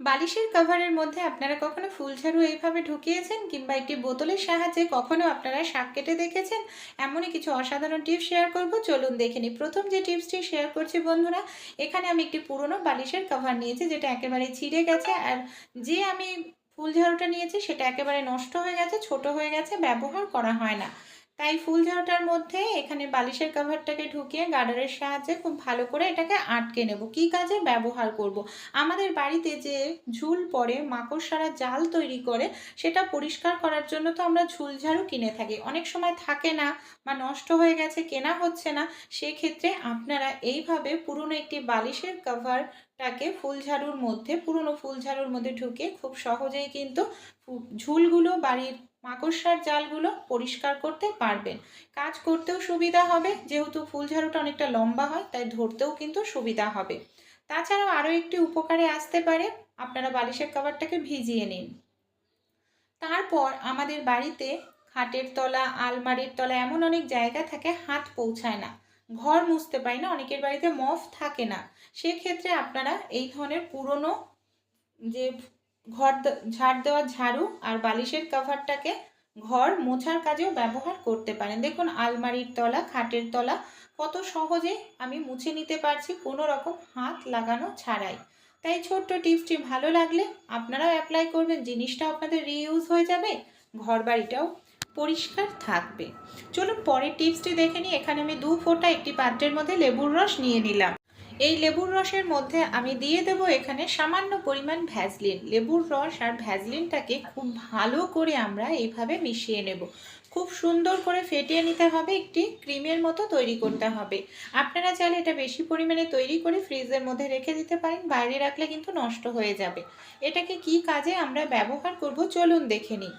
বালিশের কভারের মধ্যে আপনারা কখনো ফুলঝাড়ু এইভাবে ঢুকিয়েছেন? কিংবা একটি বোতলের সাহায্যে কখনো আপনারা শাক কেটে দেখেছেন? এমনই কিছু অসাধারণ টিপস শেয়ার করব। চলুন দেখে নিই। প্রথম যে টিপসটি শেয়ার করছি বন্ধুরা, এখানে আমি একটি পুরনো বালিশের কভার নিয়েছি, যেটা একেবারে ছিঁড়ে গেছে। আর যে আমি ফুলঝাড়ুটা নিয়েছি, সেটা একেবারে নষ্ট হয়ে গেছে, ছোট হয়ে গেছে, ব্যবহার করা হয় না। তাই ফুল ঝাড়ুটার মধ্যে এখানে বালিশের কাভারটাকে ঢুকিয়ে গার্ডারের সাহায্যে খুব ভালো করে এটাকে আটকে নেব কি কাজে ব্যবহার করব। আমাদের বাড়িতে যে ঝুল পড়ে মাকড়সারা জাল তৈরি করে, সেটা পরিষ্কার করার জন্য তো আমরা ঝুল ঝাড়ু কিনে থাকি অনেক সময় থাকে না বা নষ্ট হয়ে গেছে, কেনা হচ্ছে না, সেক্ষেত্রে আপনারা এইভাবে পুরনো একটি বালিশের কভারটাকে ফুল ঝাড়ুর মধ্যে, পুরনো ফুলঝাড়ুর মধ্যে ঢুকে খুব সহজেই কিন্তু ঝুলগুলো, বাড়ির মাকড়সার জালগুলো পরিষ্কার করতে পারবেন। কাজ করতেও সুবিধা হবে, যেহেতু ফুলঝাড়ুটা অনেকটা লম্বা হয়, তাই ধরতেও কিন্তু সুবিধা হবে। তাছাড়াও আরও একটি উপকারে আসতে পারে, আপনারা বালিশের কভারটাকে ভিজিয়ে নিন। তারপর আমাদের বাড়িতে খাটের তলা, আলমারির তলা এমন অনেক জায়গা থাকে, হাত পৌঁছায় না। ঘর মুছতে পারি না, অনেকের বাড়িতে মফ থাকে না। সেক্ষেত্রে আপনারা এই ধরনের পুরনো যে ঘর ঝাড় দেওয়ার ঝাড়ু আর বালিশের কভারটাকে ঘর মোছার কাজেও ব্যবহার করতে পারেন। দেখুন, আলমারির তলা, খাটের তলা, কত সহজে আমি মুছে নিতে পারছি কোনো রকম হাত লাগানো ছাড়াই। তাই ছোট্ট টিপসটি ভালো লাগলে আপনারাও অ্যাপ্লাই করবেন জিনিসটা আপনাদের রিইউজ হয়ে যাবে ঘর বাড়িটাও পরিষ্কার থাকবে। চলুন পরের টিপসটি দেখে নিই। এখানে আমি দু ফোঁটা একটি পাত্রের মধ্যে লেবুর রস নিয়ে নিলাম। এই লেবুর রসের মধ্যে আমি দিয়ে দেব এখানে সামান্য পরিমাণ ভ্যাজলিন লেবুর রস আর ভ্যাজলিনটাকে খুব ভালো করে আমরা এইভাবে মিশিয়ে নেব। খুব সুন্দর করে ফেটিয়ে নিতে হবে, একটি ক্রিমের মতো তৈরি করতে হবে। আপনারা চাইলে এটা বেশি পরিমাণে তৈরি করে ফ্রিজের মধ্যে রেখে দিতে পারেন, বাইরে রাখলে কিন্তু নষ্ট হয়ে যাবে। এটাকে কি কাজে আমরা ব্যবহার করব? চলুন দেখে নিই।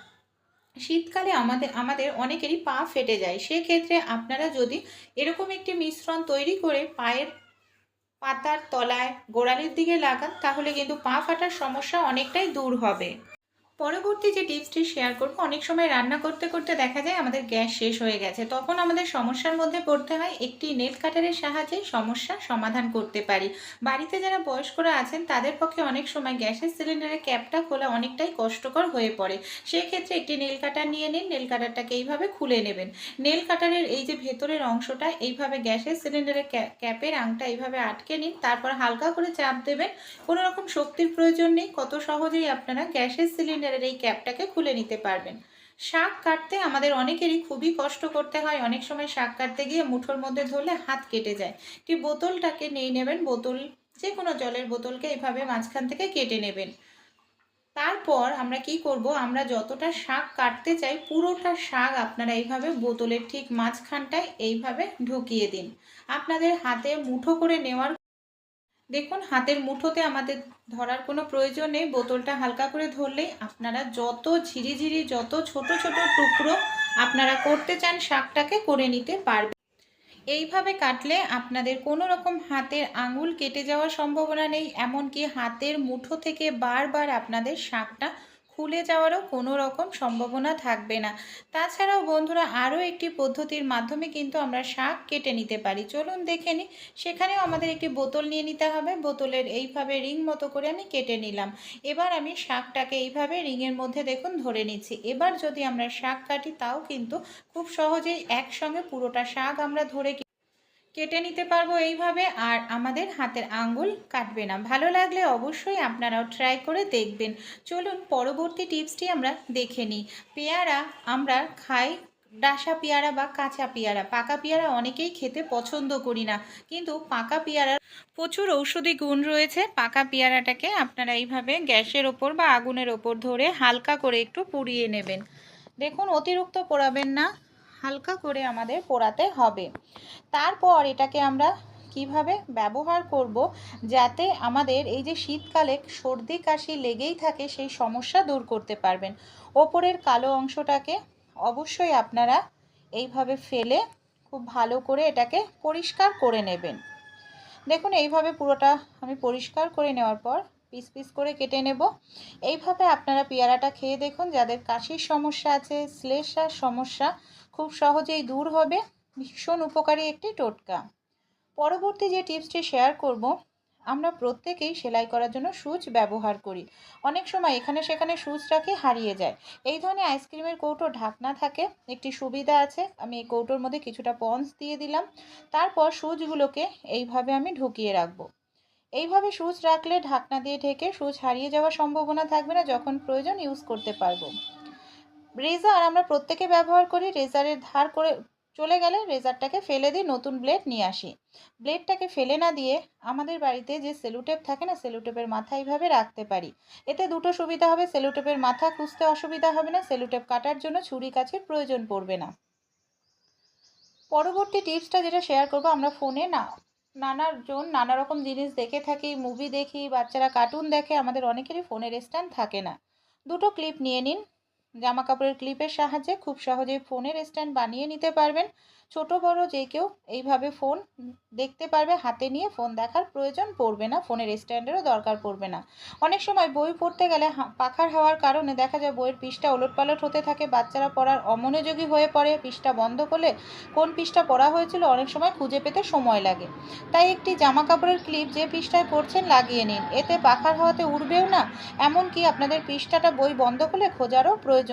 শীতকালে আমাদের আমাদের অনেকেরই পা ফেটে যায়। সেক্ষেত্রে আপনারা যদি এরকম একটি মিশ্রণ তৈরি করে পায়ের পাতার তলায় গোড়ালির দিকে লাগান, তাহলে কিন্তু পা ফাটার সমস্যা অনেকটাই দূর হবে। পরবর্তী যে টিপসটি শেয়ার করব, অনেক সময় রান্না করতে করতে দেখা যায় আমাদের গ্যাস শেষ হয়ে গেছে। তখন আমাদের সমস্যার মধ্যে পড়তে হয় একটি নেট কাটারের সাহায্যে সমস্যার সমাধান করতে পারি। বাড়িতে যারা বয়স্করা আছেন, তাদের পক্ষে অনেক সময় গ্যাসের সিলিন্ডারের ক্যাপটা খোলা অনেকটাই কষ্টকর হয়ে পড়ে। সেক্ষেত্রে একটি নেল কাটার নিয়ে নিন, নেল কাটারটাকে এইভাবে খুলে নেবেন। নেল কাটারের এই যে ভেতরের অংশটা, এইভাবে গ্যাসের সিলিন্ডারের ক্যাপের আংটা এইভাবে আটকে নিন, তারপর হালকা করে চাপ দেবেন। কোনো রকম শক্তির প্রয়োজন নেই, কত সহজেই আপনারা গ্যাসের সিলিন্ডারের এই ক্যাপটাকে খুলে নিতে পারবেন। শাক কাটতে আমাদের অনেকেরই খুবই কষ্ট করতে হয়। অনেক সময় শাক কাটতে গিয়ে মুঠোর মধ্যে ধরলে হাত কেটে যায়। একটি বোতলটাকে নিয়ে নেবেন। বোতল যে কোনো জলের বোতলকে এইভাবে মাঝখান থেকে কেটে নেবেন। তারপর আমরা কি করব? আমরা যতটা শাক কাটতে চাই, পুরোটা শাক আপনারা এইভাবে বোতলের ঠিক মাঝখানটায় এইভাবে ঢুকিয়ে দিন। আপনাদের হাতে মুঠো করে নেওয়ার দেখুন, হাতের মুঠোতে আমাদের ধরার কোনো প্রয়োজন নেই। বোতলটা হালকা করে ধরলেই আপনারা যত ঝিরিঝিরি, যত ছোট ছোট টুকরো আপনারা করতে চান, শাকটাকে করে নিতে পারবেন। এইভাবে কাটলে আপনাদের কোনো রকম হাতের আঙুল কেটে যাওয়ার সম্ভাবনা নেই, এমনকি হাতের মুঠো থেকে বারবার আপনাদের শাকটা খুলে যাওয়ারও কোনো রকম সম্ভাবনা থাকবে না। তাছাড়াও বন্ধুরা, আরও একটি পদ্ধতির মাধ্যমে কিন্তু আমরা শাক কেটে নিতে পারি। চলুন দেখে নিই, সেখানেও আমাদের একটি বোতল নিয়ে নিতে হবে। বোতলের এইভাবে রিং মতো করে আমি কেটে নিলাম। এবার আমি শাকটাকে এইভাবে রিংয়ের মধ্যে দেখুন ধরে নিচ্ছি। এবার যদি আমরা শাক কাটি, তাও কিন্তু খুব সহজেই একসঙ্গে পুরোটা শাক আমরা ধরে কেটে নিতে পারব এইভাবে আর আমাদের হাতের আঙ্গুল কাটবে না। ভালো লাগলে অবশ্যই আপনারাও ট্রাই করে দেখবেন। চলুন পরবর্তী টিপসটি আমরা দেখে নিই। পেয়ারা আমরা খাই, ডাসা পেয়ারা বা কাঁচা পেয়ারা। পাকা পেয়ারা অনেকেই খেতে পছন্দ করি না, কিন্তু পাকা পেয়ারার প্রচুর ঔষধি গুণ রয়েছে। পাকা পেয়ারাটাকে আপনারা এইভাবে গ্যাসের ওপর বা আগুনের ওপর ধরে হালকা করে একটু পুড়িয়ে নেবেন। দেখুন, অতিরিক্ত পোড়াবেন না। হালকা করে আমাদের পোড়াতে হবে। তারপর এটাকে আমরা কীভাবে ব্যবহার করব যাতে আমাদের এই যে শীতকালে সর্দি, কাশি লেগেই থাকে সেই সমস্যা দূর করতে পারবেন। ওপরের কালো অংশটাকে অবশ্যই আপনারা এইভাবে ফেলে খুব ভালো করে এটাকে পরিষ্কার করে নেবেন। দেখুন, এইভাবে পুরোটা আমি পরিষ্কার করে নেওয়ার পর পিস পিস করে কেটে নেব। এইভাবে আপনারা পেয়ারাটা খেয়ে দেখুন, যাদের কাশির সমস্যা আছে, শ্লেষার সমস্যা খুব সহজেই দূর হবে। ভীষণ উপকারী একটি টোটকা। পরবর্তী যে টিপসটি শেয়ার করব, আমরা প্রত্যেকেই সেলাই করার জন্য সুচ ব্যবহার করি। অনেক সময় এখানে সেখানে সুচ রাখি হারিয়ে যায়। এই ধরনের আইসক্রিমের কৌটো ঢাকনা থাকে, একটি সুবিধা আছে। আমি এই কৌটোর মধ্যে কিছুটা পন্স দিয়ে দিলাম। তারপর সুচগুলোকে এইভাবে আমি ঢুকিয়ে রাখব। এইভাবে সুচ রাখলে ঢাকনা দিয়ে ঢেকে সুচ হারিয়ে যাওয়ার সম্ভাবনা থাকবে না যখন প্রয়োজন ইউজ করতে পারব। রেজার আমরা প্রত্যেকে ব্যবহার করি রেজারের ধার করে চলে গেলে রেজারটাকে ফেলে দিয়ে নতুন ব্লেড নিয়ে আসি। ব্লেডটাকে ফেলে না দিয়ে আমাদের বাড়িতে যে সেলুটেপ থাকে না সেলুটেপের মাথা এইভাবে রাখতে পারি। এতে দুটো সুবিধা হবে সেলুটেপের মাথা খুঁজতে অসুবিধা হবে না সেলুটেপ কাটার জন্য ছুরি কাছের প্রয়োজন পড়বে না। পরবর্তী টিপসটা যেটা শেয়ার করব, আমরা ফোনে না নানার জন নানা রকম জিনিস দেখে থাকি মুভি দেখি, বাচ্চারা কার্টুন দেখে, আমাদের অনেকেরই ফোনের স্ট্যান্ড থাকে না। দুটো ক্লিপ নিয়ে নিন। জামা কাপড়ের ক্লিপের সাহায্যে খুব সহজেই ফোনের স্ট্যান্ড বানিয়ে নিতে পারবেন। ছোট, বড় যে কেউ এইভাবে ফোন দেখতে পারবে, হাতে নিয়ে ফোন দেখার প্রয়োজন পড়বে না। ফোনের স্ট্যান্ডেরও দরকার পড়বে না। অনেক সময় বই পড়তে গেলে পাখার হাওয়ার কারণে দেখা যায় বইয়ের পৃষ্ঠা ওলটপালট হতে থাকে, বাচ্চারা পড়ার অমনোযোগী হয়ে পড়ে, পৃষ্ঠা বন্ধ করলে কোন পৃষ্ঠা পড়া হয়েছিল অনেক সময় খুঁজে পেতে সময় লাগে। তাই একটি জামা কাপড়ের ক্লিপ যে পৃষ্ঠায় পড়ছেন লাগিয়ে নিন। এতে পাখার হাওয়াতে উড়বেও না, এমনকি আপনাদের পৃষ্ঠাটা বই বন্ধ করলে খোঁজারও প্রয়োজন